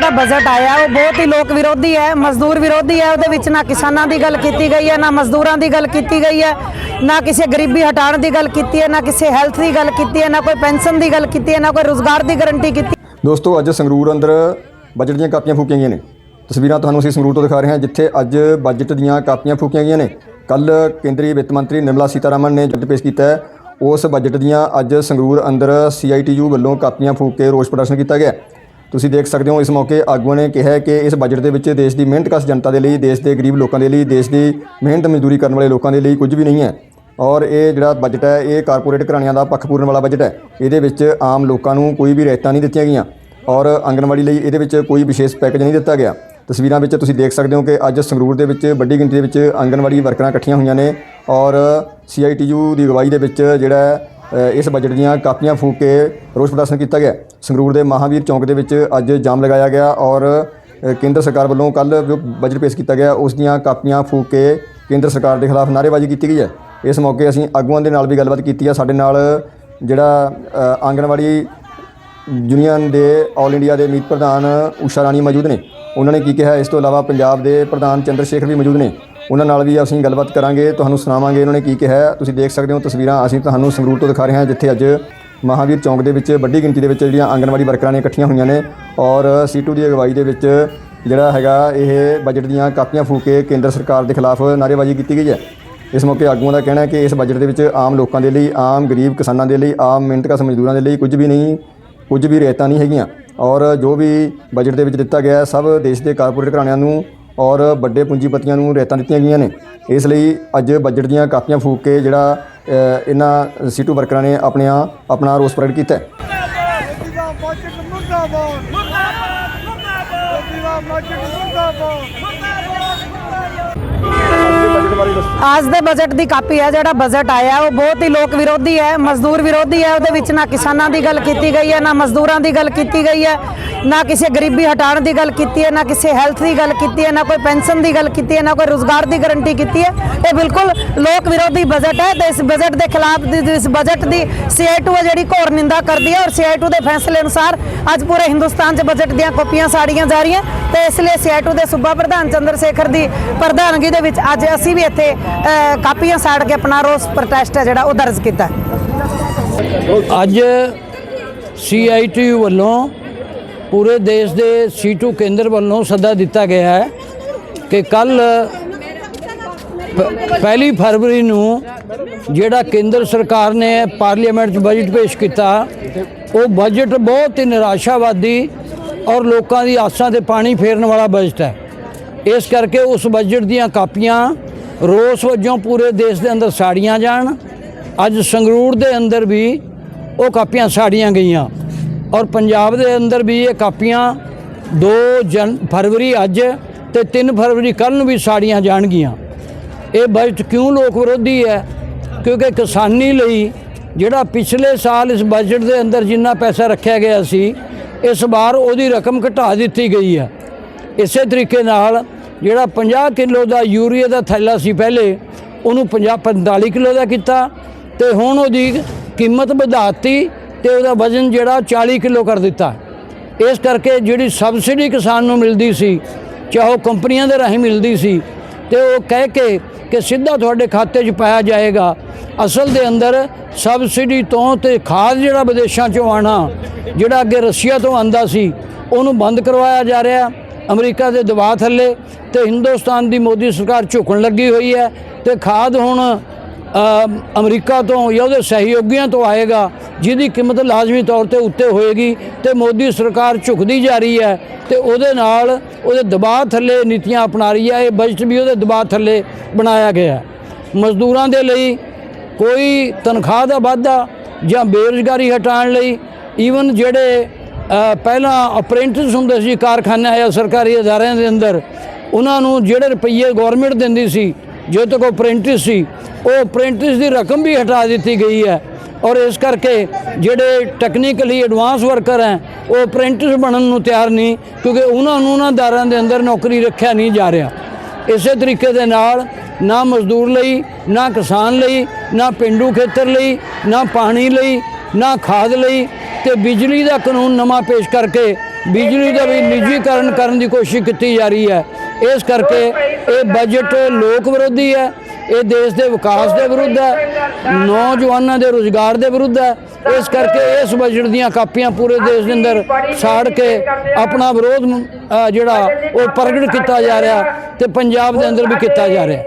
ਜਿਹੜਾ ਬਜਟ ਆਇਆ ਉਹ ਬਹੁਤ ਹੀ ਲੋਕ ਵਿਰੋਧੀ ਹੈ, ਮਜ਼ਦੂਰ ਵਿਰੋਧੀ ਹੈ। ਉਹਦੇ ਵਿੱਚ ਨਾ ਕਿਸਾਨਾਂ ਦੀ ਗੱਲ ਕੀਤੀ ਗਈ ਹੈ, ਨਾ ਮਜ਼ਦੂਰਾਂ ਦੀ ਗੱਲ ਕੀਤੀ ਗਈ ਹੈ, ਨਾ ਕਿਸੇ ਗਰੀਬੀ ਹਟਾਉਣ ਦੀ ਗੱਲ ਕੀਤੀ ਹੈ, ਨਾ ਕਿਸੇ ਹੈਲਥ ਦੀ ਗੱਲ ਕੀਤੀ ਹੈ, ਨਾ ਕੋਈ ਪੈਨਸ਼ਨ ਦੀ ਗੱਲ ਕੀਤੀ ਹੈ, ਨਾ ਕੋਈ ਰੋਜ਼ਗਾਰ ਦੀ ਗਾਰੰਟੀ ਕੀਤੀ ਦੋਸਤੋ, ਅੱਜ ਸੰਗਰੂਰ ਅੰਦਰ ਬਜਟ ਦੀਆਂ ਕਾਪੀਆਂ ਫੂਕੀਆਂ ਗਈਆਂ ਨੇ। ਤਸਵੀਰਾਂ ਤੁਹਾਨੂੰ ਅਸੀਂ ਸੰਗਰੂਰ ਤੋਂ ਦਿਖਾ ਰਹੇ ਹਾਂ, ਜਿੱਥੇ ਅੱਜ ਬਜਟ ਦੀਆਂ ਕਾਪੀਆਂ ਫੂਕੀਆਂ ਗਈਆਂ ਨੇ। ਕੱਲ ਕੇਂਦਰੀ ਵਿੱਤ ਮੰਤਰੀ ਨਿਰਮਲਾ ਸੀਤਾਰਾਮਨ ਨੇ ਬਜਟ ਪੇਸ਼ ਕੀਤਾ ਉਸ ਬਜਟ ਦੀਆਂ ਅੱਜ ਸੰਗਰੂਰ ਅੰਦਰ ਸੀਆਈਟੀਯੂ ਵੱਲੋਂ ਕਾਪੀਆਂ ਫੂਕ ਕੇ ਰੋਸ ਪ੍ਰਦਰਸ਼ਨ ਕੀਤਾ ਗਿਆ ਤੁਸੀਂ ਦੇਖ ਸਕਦੇ ਹੋ ਇਸ ਮੌਕੇ ਆਗੂਆਂ ਨੇ ਕਿਹਾ ਕਿ ਇਸ ਬਜਟ ਦੇ ਵਿੱਚ ਦੇਸ਼ ਦੀ ਮਿਹਨਤਕਸ਼ ਜਨਤਾ ਦੇ ਲਈ, ਦੇਸ਼ ਦੇ ਗਰੀਬ ਲੋਕਾਂ ਦੇ ਲਈ, ਦੇਸ਼ ਦੀ ਮਿਹਨਤ ਮਜ਼ਦੂਰੀ ਕਰਨ ਵਾਲੇ ਲੋਕਾਂ ਦੇ ਲਈ ਕੁਝ ਵੀ ਨਹੀਂ ਹੈ। ਔਰ ਇਹ ਜਿਹੜਾ ਬਜਟ ਹੈ, ਇਹ ਕਾਰਪੋਰੇਟ ਘਰਾਣਿਆਂ ਦਾ ਪੱਖ ਪੂਰਨ ਵਾਲਾ ਬਜਟ ਹੈ। ਇਹਦੇ ਵਿੱਚ ਆਮ ਲੋਕਾਂ ਨੂੰ ਕੋਈ ਵੀ ਰਿਆਇਤਾਂ ਨਹੀਂ ਦਿੱਤੀਆਂ ਗਈਆਂ। ਔਰ ਆਂਗਣਵਾੜੀ ਲਈ ਇਹਦੇ ਵਿੱਚ ਕੋਈ ਵਿਸ਼ੇਸ਼ ਪੈਕੇਜ ਨਹੀਂ ਦਿੱਤਾ ਗਿਆ। ਤਸਵੀਰਾਂ ਵਿੱਚ ਤੁਸੀਂ ਦੇਖ ਸਕਦੇ ਹੋ ਕਿ ਅੱਜ ਸੰਗਰੂਰ ਦੇ ਵਿੱਚ ਵੱਡੀ ਗਿਣਤੀ ਦੇ ਵਿੱਚ ਆਂਗਣਵਾੜੀ ਵਰਕਰਾਂ ਇਕੱਠੀਆਂ ਹੋਈਆਂ ਨੇ। ਔਰ ਸੀਆਈਟੀਯੂ ਦੀ ਅਗਵਾਈ ਦੇ ਵਿੱਚ ਜਿਹੜਾ ਇਸ ਬਜਟ ਦੀਆਂ ਕਾਪੀਆਂ ਫੂਕ ਕੇ ਰੋਸ ਪ੍ਰਦਰਸ਼ਨ ਕੀਤਾ ਗਿਆ। ਸੰਗਰੂਰ ਦੇ ਮਹਾਵੀਰ ਚੌਂਕ ਦੇ ਵਿੱਚ ਅੱਜ ਜਾਮ ਲਗਾਇਆ ਗਿਆ ਔਰ ਕੇਂਦਰ ਸਰਕਾਰ ਵੱਲੋਂ ਕੱਲ ਬਜਟ ਪੇਸ਼ ਕੀਤਾ ਗਿਆ, ਉਸ ਦੀਆਂ ਕਾਪੀਆਂ ਫੂਕ ਕੇ ਕੇਂਦਰ ਸਰਕਾਰ ਦੇ ਖਿਲਾਫ ਨਾਅਰੇਬਾਜ਼ੀ ਕੀਤੀ ਗਈ ਹੈ। ਇਸ ਮੌਕੇ ਅਸੀਂ ਆਗੂਆਂ ਦੇ ਨਾਲ ਵੀ ਗੱਲਬਾਤ ਕੀਤੀ ਹੈ। ਸਾਡੇ ਨਾਲ, ਜਿਹੜਾ ਆਂਗਣਵਾੜੀ ਯੂਨੀਅਨ ਦੇ ਆਲ ਇੰਡੀਆ ਦੇ ਮੀਤ ਪ੍ਰਧਾਨ ਊਸ਼ਾ ਰਾਣੀ ਮੌਜੂਦ ਨੇ। ਉਹਨਾਂ ਨੇ ਕੀ ਕਿਹਾ? ਇਸ ਤੋਂ ਇਲਾਵਾ ਪੰਜਾਬ ਦੇ ਪ੍ਰਧਾਨ ਚੰਦਰ ਸ਼ੇਖਰ ਵੀ ਮੌਜੂਦ ਨੇ। ਉਹਨਾਂ ਨਾਲ ਵੀ ਅਸੀਂ ਗੱਲਬਾਤ ਕਰਾਂਗੇ, ਤੁਹਾਨੂੰ ਸੁਣਾਵਾਂਗੇ। ਉਹਨਾਂ ਨੇ ਕੀ ਕਿਹਾ? ਤੁਸੀਂ ਦੇਖ ਸਕਦੇ ਹੋ ਤਸਵੀਰਾਂ। ਅਸੀਂ ਤੁਹਾਨੂੰ ਸੰਗਰੂਰ ਤੋਂ ਦਿਖਾ ਰਹੇ ਹਾਂ, ਜਿੱਥੇ ਅੱਜ ਮਹਾਵੀਰ ਚੌਂਕ ਦੇ ਵਿੱਚ ਵੱਡੀ ਗਿਣਤੀ ਦੇ ਵਿੱਚ ਜਿਹੜੀਆਂ ਆਂਗਣਵਾੜੀ ਵਰਕਰਾਂ ਨੇ ਇਕੱਠੀਆਂ ਹੋਈਆਂ ਨੇ ਔਰ ਸੀਟੂ ਦੀ ਅਗਵਾਈ ਦੇ ਵਿੱਚ ਜਿਹੜਾ ਹੈਗਾ ਇਹ ਬਜਟ ਦੀਆਂ ਕਾਪੀਆਂ ਫੂਕ ਕੇ ਕੇਂਦਰ ਸਰਕਾਰ ਦੇ ਖਿਲਾਫ ਨਾਅਰੇਬਾਜ਼ੀ ਕੀਤੀ ਗਈ ਹੈ। ਇਸ ਮੌਕੇ ਆਗੂਆਂ ਦਾ ਕਹਿਣਾ ਹੈ ਕਿ ਇਸ ਬਜਟ ਦੇ ਵਿੱਚ ਆਮ ਲੋਕਾਂ ਦੇ ਲਈ, ਆਮ ਗਰੀਬ ਕਿਸਾਨਾਂ ਦੇ ਲਈ, ਆਮ ਮਿਹਨਤਕਸ਼ ਮਜ਼ਦੂਰਾਂ ਦੇ ਲਈ ਕੁਝ ਵੀ ਨਹੀਂ, ਕੁਝ ਵੀ ਰਿਆਇਤਾਂ ਨਹੀਂ ਹੈਗੀਆਂ। ਔਰ ਜੋ ਵੀ ਬਜਟ ਦੇ ਵਿੱਚ ਦਿੱਤਾ ਗਿਆ ਸਭ ਦੇਸ਼ ਦੇ ਕਾਰਪੋਰੇਟ ਘਰਾਣਿਆਂ ਨੂੰ ਔਰ ਵੱਡੇ ਪੂੰਜੀਪਤੀਆਂ ਨੂੰ ਰਿਆਇਤਾਂ ਦਿੱਤੀਆਂ ਗਈਆਂ ਨੇ। ਇਸ ਲਈ ਅੱਜ ਬਜਟ ਦੀਆਂ ਕਾਪੀਆਂ ਫੂਕ ਕੇ ਜਿਹੜਾ ਇਹਨਾਂ ਸੀਟੂ ਵਰਕਰਾਂ ਨੇ ਆਪਣੀਆਂ, ਆਪਣਾ ਰੋਸ ਪ੍ਰਗਟ ਕੀਤਾ ਹੈ। ਮੋਦੀ ਮੁਰਦਾਬਾਦ ਮੁਰਦਾਬਾਦ ਮੁਰਦਾਬਾਦ। ਮੋਦੀ ਦਾ ਬਜਟ ਅੱਜ ਦੇ ਬਜਟ ਦੀ ਕਾਪੀ ਹੈ, ਜਿਹੜਾ ਬਜਟ ਆਇਆ, ਉਹ ਬਹੁਤ ਹੀ ਲੋਕ ਵਿਰੋਧੀ ਹੈ, ਮਜ਼ਦੂਰ ਵਿਰੋਧੀ ਹੈ। ਉਹਦੇ ਵਿੱਚ ਨਾ ਕਿਸਾਨਾਂ ਦੀ ਗੱਲ ਕੀਤੀ ਗਈ ਹੈ, ਨਾ ਮਜ਼ਦੂਰਾਂ ਦੀ ਗੱਲ ਕੀਤੀ ਗਈ ਹੈ, ਨਾ ਕਿਸੇ ਗਰੀਬੀ ਹਟਾਉਣ ਦੀ ਗੱਲ ਕੀਤੀ ਹੈ, ਨਾ ਕਿਸੇ ਹੈਲਥ ਦੀ ਗੱਲ ਕੀਤੀ ਹੈ, ਨਾ ਕੋਈ ਪੈਨਸ਼ਨ ਦੀ ਗੱਲ ਕੀਤੀ ਹੈ, ਨਾ ਕੋਈ ਰੋਜ਼ਗਾਰ ਦੀ ਗਾਰੰਟੀ ਕੀਤੀ ਹੈ। ਇਹ ਬਿਲਕੁਲ ਲੋਕ ਵਿਰੋਧੀ ਬਜਟ ਹੈ ਤੇ ਇਸ ਬਜਟ ਦੇ ਖਿਲਾਫ ਇਸ ਬਜਟ ਦੀ ਸੀਆਈਟੂ ਹੈ, ਜਿਹੜੀ ਘੋਰ ਨਿੰਦਾ ਕਰਦੀ ਹੈ ਔਰ ਸੀਆਈਟੂ ਦੇ ਫੈਸਲੇ ਅਨੁਸਾਰ ਅੱਜ ਪੂਰੇ ਹਿੰਦੁਸਤਾਨ 'ਚ ਬਜਟ ਦੀਆਂ ਕਾਪੀਆਂ ਸਾੜੀਆਂ ਜਾ ਰਹੀਆਂ। ਤੇ ਇਸ ਲਈ ਸੀਆਈਟੂ ਦੇ ਸੂਬਾ ਪ੍ਰਧਾਨ ਚੰਦਰ ਸ਼ੇਖਰ ਦੀ ਪ੍ਰਧਾਨਗੀ ਦੇ ਵਿੱਚ ਅੱਜ ਅਸੀਂ ਵੀ ਇੱਥੇ ਕਾਪੀਆਂ ਸਾੜ ਕੇ ਆਪਣਾ ਰੋਸ ਪ੍ਰੋਟੈਸਟ ਹੈ ਜਿਹੜਾ ਉਹ ਦਰਜ ਕੀਤਾ ਹੈ। ਅੱਜ ਸੀਆਈਟੀਯੂ ਵੱਲੋਂ ਪੂਰੇ ਦੇਸ਼ ਦੇ ਸੀਟੂ ਕੇਂਦਰ ਵੱਲੋਂ ਸੱਦਾ ਦਿੱਤਾ ਗਿਆ ਹੈ ਕਿ ਕੱਲ ਪਹਿਲੀ ਫਰਵਰੀ ਨੂੰ ਜਿਹੜਾ ਕੇਂਦਰ ਸਰਕਾਰ ਨੇ ਪਾਰਲੀਮੈਂਟ 'ਚ ਬਜਟ ਪੇਸ਼ ਕੀਤਾ, ਉਹ ਬਜਟ ਬਹੁਤ ਹੀ ਨਿਰਾਸ਼ਾਵਾਦੀ ਔਰ ਲੋਕਾਂ ਦੀ ਆਸਾਂ ਤੇ ਪਾਣੀ ਫੇਰਨ ਵਾਲਾ ਬਜਟ ਹੈ। ਇਸ ਕਰਕੇ ਉਸ ਬਜਟ ਦੀਆਂ ਕਾਪੀਆਂ ਰੋਸ ਵਜੋਂ ਪੂਰੇ ਦੇਸ਼ ਦੇ ਅੰਦਰ ਸਾੜੀਆਂ ਜਾਣ। ਅੱਜ ਸੰਗਰੂਰ ਦੇ ਅੰਦਰ ਵੀ ਉਹ ਕਾਪੀਆਂ ਸਾੜੀਆਂ ਗਈਆਂ। ਔਰ ਪੰਜਾਬ ਦੇ ਅੰਦਰ ਵੀ ਇਹ ਕਾਪੀਆਂ 2 ਜਨ, ਫਰਵਰੀ ਅੱਜ ਤੇ 3 ਫਰਵਰੀ ਕੱਲ ਨੂੰ ਵੀ ਸਾੜੀਆਂ ਜਾਣਗੀਆਂ। ਇਹ ਬਜਟ ਕਿਉਂ ਲੋਕ ਵਿਰੋਧੀ ਹੈ? ਕਿਉਂਕਿ ਕਿਸਾਨੀ ਲਈ ਜਿਹੜਾ ਪਿਛਲੇ ਸਾਲ ਇਸ ਬਜਟ ਦੇ ਅੰਦਰ ਜਿੰਨਾ ਪੈਸਾ ਰੱਖਿਆ ਗਿਆ ਸੀ ਇਸ ਵਾਰ ਉਹਦੀ ਰਕਮ ਘਟਾ ਦਿੱਤੀ ਗਈ ਹੈ ਇਸੇ ਤਰੀਕੇ ਨਾਲ ਜਿਹੜਾ 50 ਕਿਲੋ ਦਾ ਯੂਰੀਆ ਦਾ ਥੈਲਾ ਸੀ ਪਹਿਲੇ, ਉਹਨੂੰ 50 45 ਕਿਲੋ ਦਾ ਕੀਤਾ ਤੇ ਹੁਣ ਉਹਦੀ ਕੀਮਤ ਵਧਾਤੀ ਤੇ ਉਹਦਾ ਵਜ਼ਨ ਜਿਹੜਾ 40 ਕਿਲੋ ਕਰ ਦਿੱਤਾ। ਇਸ ਕਰਕੇ ਜਿਹੜੀ ਸਬਸਿਡੀ ਕਿਸਾਨ ਨੂੰ ਮਿਲਦੀ ਸੀ, ਚਾਹੇ ਉਹ ਕੰਪਨੀਆਂ ਦੇ ਰਾਹੀਂ ਮਿਲਦੀ ਸੀ ਤੇ ਉਹ ਕਹਿ ਕੇ ਕਿ ਸਿੱਧਾ ਤੁਹਾਡੇ ਖਾਤੇ 'ਚ ਪਾਇਆ ਜਾਏਗਾ। ਅਸਲ ਦੇ ਅੰਦਰ ਸਬਸਿਡੀ ਤੋਂ ਤੇ ਖਾਦ ਜਿਹੜਾ ਵਿਦੇਸ਼ਾਂ 'ਚੋਂ ਆਣਾ ਜਿਹੜਾ ਅੱਗੇ ਰਸ਼ੀਆ ਤੋਂ ਆਂਦਾ ਸੀ, ਉਹਨੂੰ ਬੰਦ ਕਰਵਾਇਆ ਜਾ ਰਿਹਾ। ਅਮਰੀਕਾ ਦੇ ਦਬਾਅ ਥੱਲੇ ਤੇ ਹਿੰਦੁਸਤਾਨ ਦੀ ਮੋਦੀ ਸਰਕਾਰ ਝੁਕਣ ਲੱਗੀ ਹੋਈ ਹੈ ਤੇ ਖਾਦ ਹੁਣ ਅਮਰੀਕਾ ਤੋਂ ਜਾਂ ਉਹਦੇ ਸਹਿਯੋਗੀਆਂ ਤੋਂ ਆਏਗਾ, ਜਿਹਦੀ ਕੀਮਤ ਲਾਜ਼ਮੀ ਤੌਰ ਤੇ ਉੱਤੇ ਹੋਏਗੀ ਤੇ ਮੋਦੀ ਸਰਕਾਰ ਝੁਕਦੀ ਜਾ ਰਹੀ ਹੈ ਤੇ ਉਹਦੇ ਨਾਲ ਉਹਦੇ ਦਬਾਅ ਥੱਲੇ ਨੀਤੀਆਂ ਅਪਣਾ ਰਹੀ ਹੈ, ਇਹ ਬਜਟ ਵੀ ਉਹਦੇ ਦਬਾਅ ਥੱਲੇ ਬਣਾਇਆ ਗਿਆ ਮਜ਼ਦੂਰਾਂ ਦੇ ਲਈ ਕੋਈ ਤਨਖਾਹ ਦਾ ਵਾਧਾ ਜਾਂ ਬੇਰੁਜ਼ਗਾਰੀ ਹਟਾਉਣ ਲਈ ਈਵਨ ਜਿਹੜੇ ਪਹਿਲਾਂ ਅਪ੍ਰੈਂਟਿਸ ਹੁੰਦੇ ਸੀ ਕਾਰਖਾਨਿਆਂ ਜਾਂ ਸਰਕਾਰੀ ਅਦਾਰਿਆਂ ਦੇ ਅੰਦਰ, ਉਹਨਾਂ ਨੂੰ ਜਿਹੜੇ ਰੁਪਈਏ ਗਵਰਨਮੈਂਟ ਦਿੰਦੀ ਸੀ ਜੋ ਤੱਕ ਉਹ ਅਪ੍ਰੈਂਟਿਸ ਸੀ, ਉਹ ਅਪ੍ਰੈਂਟਿਸ ਦੀ ਰਕਮ ਵੀ ਹਟਾ ਦਿੱਤੀ ਗਈ ਹੈ। ਔਰ ਇਸ ਕਰਕੇ ਜਿਹੜੇ ਟੈਕਨੀਕਲੀ ਐਡਵਾਂਸ ਵਰਕਰ ਹੈ, ਉਹ ਅਪ੍ਰੈਂਟਿਸ ਬਣਨ ਨੂੰ ਤਿਆਰ ਨਹੀਂ, ਕਿਉਂਕਿ ਉਹਨਾਂ ਨੂੰ ਉਹਨਾਂ ਦਾਰਾਂ ਦੇ ਅੰਦਰ ਨੌਕਰੀ ਰੱਖਿਆ ਨਹੀਂ ਜਾ ਰਿਹਾ। ਇਸੇ ਤਰੀਕੇ ਦੇ ਨਾਲ ਨਾ ਮਜ਼ਦੂਰ ਲਈ, ਨਾ ਕਿਸਾਨ ਲਈ, ਨਾ ਪਿੰਡੂ ਖੇਤਰ ਲਈ, ਨਾ ਪਾਣੀ ਲਈ, ਨਾ ਖਾਦ ਲਈ ਤੇ ਬਿਜਲੀ ਦਾ ਕਾਨੂੰਨ ਨਵਾਂ ਪੇਸ਼ ਕਰਕੇ ਬਿਜਲੀ ਦਾ ਵੀ ਨਿੱਜੀਕਰਨ ਕਰਨ ਦੀ ਕੋਸ਼ਿਸ਼ ਕੀਤੀ ਜਾ ਰਹੀ ਹੈ। ਇਸ ਕਰਕੇ ਇਹ ਬਜਟ ਲੋਕ ਵਿਰੋਧੀ ਹੈ, ਇਹ ਦੇਸ਼ ਦੇ ਵਿਕਾਸ ਦੇ ਵਿਰੁੱਧ ਹੈ, ਨੌਜਵਾਨਾਂ ਦੇ ਰੋਜ਼ਗਾਰ ਦੇ ਵਿਰੁੱਧ ਹੈ। ਇਸ ਕਰਕੇ ਇਸ ਬਜਟ ਦੀਆਂ ਕਾਪੀਆਂ ਪੂਰੇ ਦੇਸ਼ ਦੇ ਅੰਦਰ ਸਾੜ ਕੇ ਆਪਣਾ ਵਿਰੋਧ ਜਿਹੜਾ ਉਹ ਪ੍ਰਗਟ ਕੀਤਾ ਜਾ ਰਿਹਾ ਤੇ ਪੰਜਾਬ ਦੇ ਅੰਦਰ ਵੀ ਕੀਤਾ ਜਾ ਰਿਹਾ।